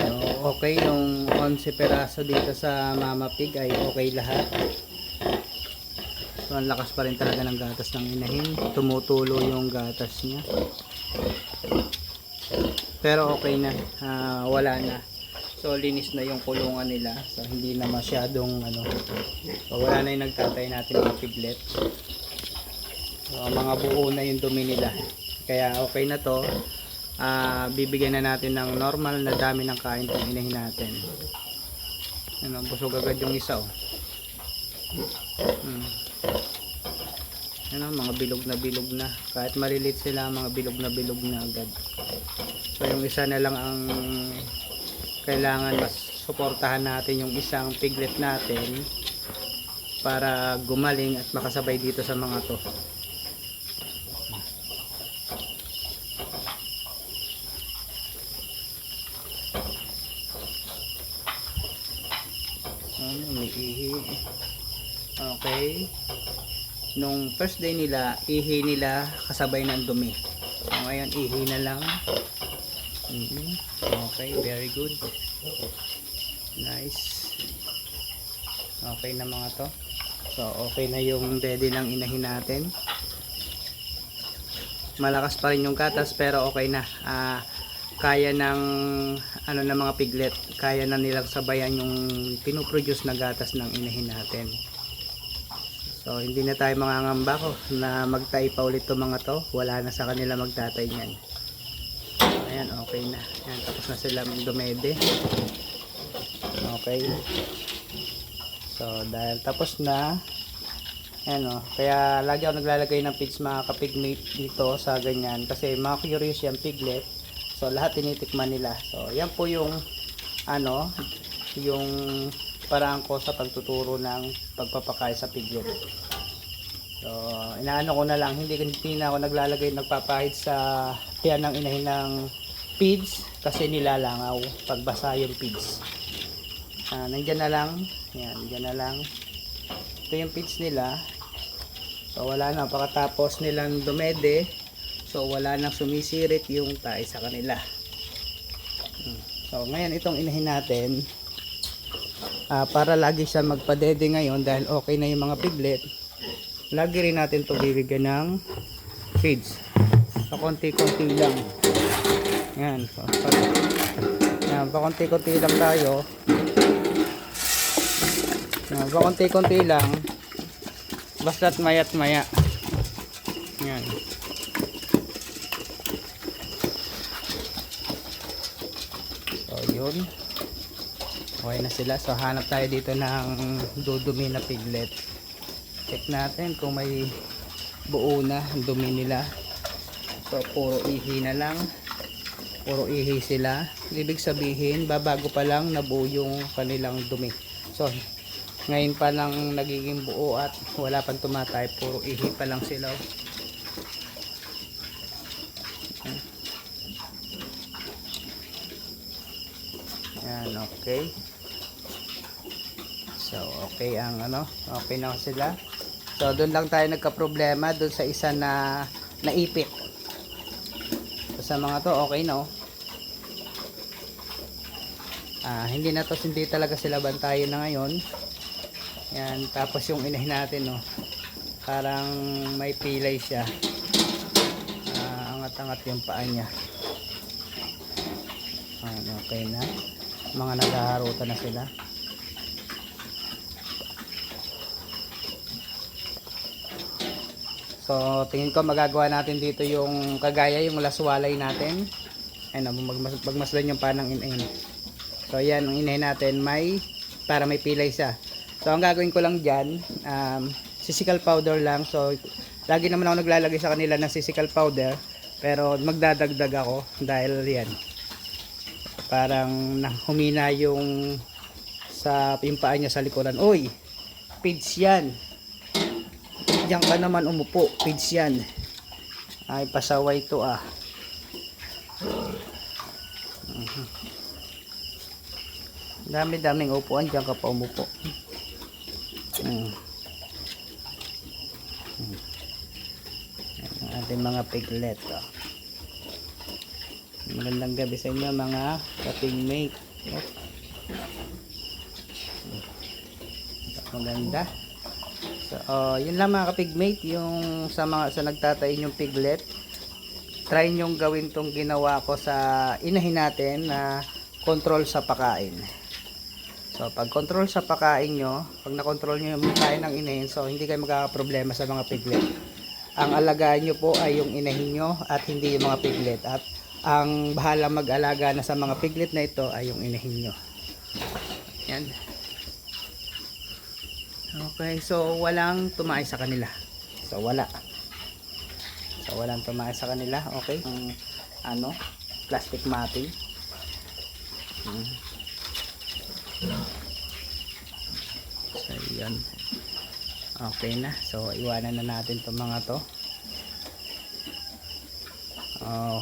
So, okay, yung 11 peraso dito sa Mama Pig ay okay lahat. So, ang lakas pa rin talaga ng gatas ng inahin. Tumutulo yung gatas niya. Pero okay na. Ah, wala na. So, linis na yung kulungan nila. So, hindi na masyadong ano. So, wala na yung nagtatay natin mga piglet. So, mga buo na yung dumi nila. Kaya okay na to. Ah, bibigyan na natin ng normal na dami ng kain itong inahin natin. Ano, busog agad yung isa oh. Hmm. Ano, mga bilog na bilog na. Kahit malilit sila, mga bilog na bilog na agad. So yung isa na lang ang kailangan mas suportahan natin yung isang piglet natin para gumaling at makasabay dito sa mga to. Ano, may ihi. Okay. Nung first day nila, ihi nila kasabay ng dumi. So ngayon, ihi na lang. Mhm. Okay, very good. Nice. Okay na mga to. So, okay na yung daddy ng inahin natin. Malakas pa rin yung katas pero okay na. Ah, kaya ng ano ng mga piglet, kaya na nilang sabayan yung pinoproduce na gatas ng inahin natin. So, hindi na tayo mangangamba ko na magtay pa ulit to mga to. Wala na sa kanila magtatay niyan. Ayan, okay na. Ayan, tapos na sila dumede. Okay. So, dahil tapos na, ayan o. Kaya lagi ako naglalagay ng pigs mga kapigmate dito sa ganyan. Kasi mga curious yung piglet. So, lahat tinitikman nila. So, yan po yung, ano, yung paraan ko sa pagtuturo ng pagpapakain sa piglet. So, inaano ko na lang, hindi, hindi na ako naglalagay, nagpapahid sa tiyan ng inahin ng feeds kasi nilalangaw pagbasa yung feeds. Ah, nandyan na lang. Yan, nandyan na lang. Ito yung feeds nila. So, wala na. Pagkatapos nilang dumede, so wala nang sumisirit yung tae sa kanila. Hmm. So, ngayon itong inahin natin, ah, para lagi siya magpadede ngayon dahil okay na yung mga piglet, lagi rin natin ito bibigyan ng feeds. So, konti-konti lang. Yan. So, pa, yan, pa konti-konti lang tayo. Yan, pa konti-konti lang. Basta't mayat maya. Yan. So, yun. Okay na sila. So, hanap tayo dito ng dudumi na piglet. Check natin kung may buo na dumi nila. So, puro ihi na lang. Puro ihi sila. Ibig sabihin, babago pa lang nabuo yung kanilang dumi. So, ngayon pa lang nagiging buo at wala pang tumatay. Puro ihi pa lang sila. Yan, okay. So, okay ang ano, okay na sila. So, doon lang tayo nagka-problema doon sa isa na naipit. So, sa mga to, okay no. Ah, hindi na to, hindi talaga sila bantayan na ngayon. Yan, tapos yung inahin natin, no. Parang may pilay siya. Ah, angat-angat yung paa niya. Ayan, okay na. Mga naghaharutan na sila. So, tingin ko magagawa natin dito yung kagaya, yung laswalay natin. Ayun, magmas magmasdan yung panang inahin. So, yan, ang inahin natin may, para may pilay siya. So, ang gagawin ko lang dyan, um, sisical powder lang. So, lagi naman ako naglalagay sa kanila ng sisical powder. Pero magdadagdag ako dahil yan. Parang na- humina yung sa paa niya sa likuran. Uy, pids yan. Diyan ka naman umupo. Pids yan. Ay, pasaway to ah. Mhm. Dami-daming upuan. Diyan ka pa umupo. Mm. Mm. Yan ang ating mga piglet. Oh. Magandang gabi sa inyo mga kapigmate. Maganda. So, oh, yun lang mga kapigmate, yung sa mga sa nagtatayin yung piglet. Try nyong gawin tong ginawa ko sa inahin natin na control sa pakain. So, pag control sa pakain nyo, pag na-control nyo yung pagkain ng inahin, so hindi kayo magkakaproblema sa mga piglet. Ang alagaan nyo po ay yung inahin nyo at hindi yung mga piglet. At ang bahala mag-alaga na sa mga piglet na ito ay yung inahin nyo. Yan. Okay, so walang tumaay sa kanila. So wala. So walang tumaay sa kanila. Okay. Ang ano, plastic matting. Hmm. So yan. Okay na. So iwanan na natin 'tong mga 'to. Oh,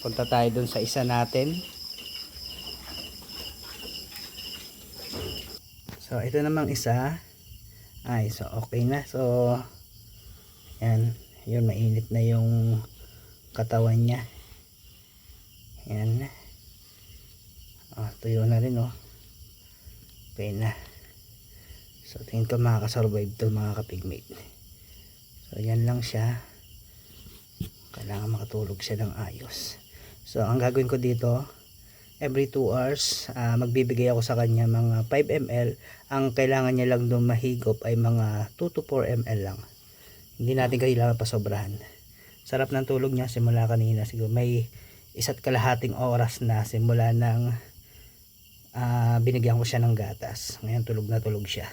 punta tayo dun sa isa natin. So ito namang isa. Ay, so okay na. So yan, yun mainit na yung katawan niya. Yan. Oh, tuyo na rin oh. Okay na. So tingin ko makakasurvive to mga kapigmate. So yan lang siya. Kailangan makatulog siya ng ayos. So ang gagawin ko dito, every 2 hours, ah, magbibigay ako sa kanya mga 5 ml. Ang kailangan niya lang doon mahigop ay mga 2 to 4 ml lang. Hindi natin kailangan pasobrahan. Sarap ng tulog niya simula kanina. Siguro may isa't kalahating oras na simula ng ah, binigyan ko siya ng gatas. Ngayon tulog na tulog siya.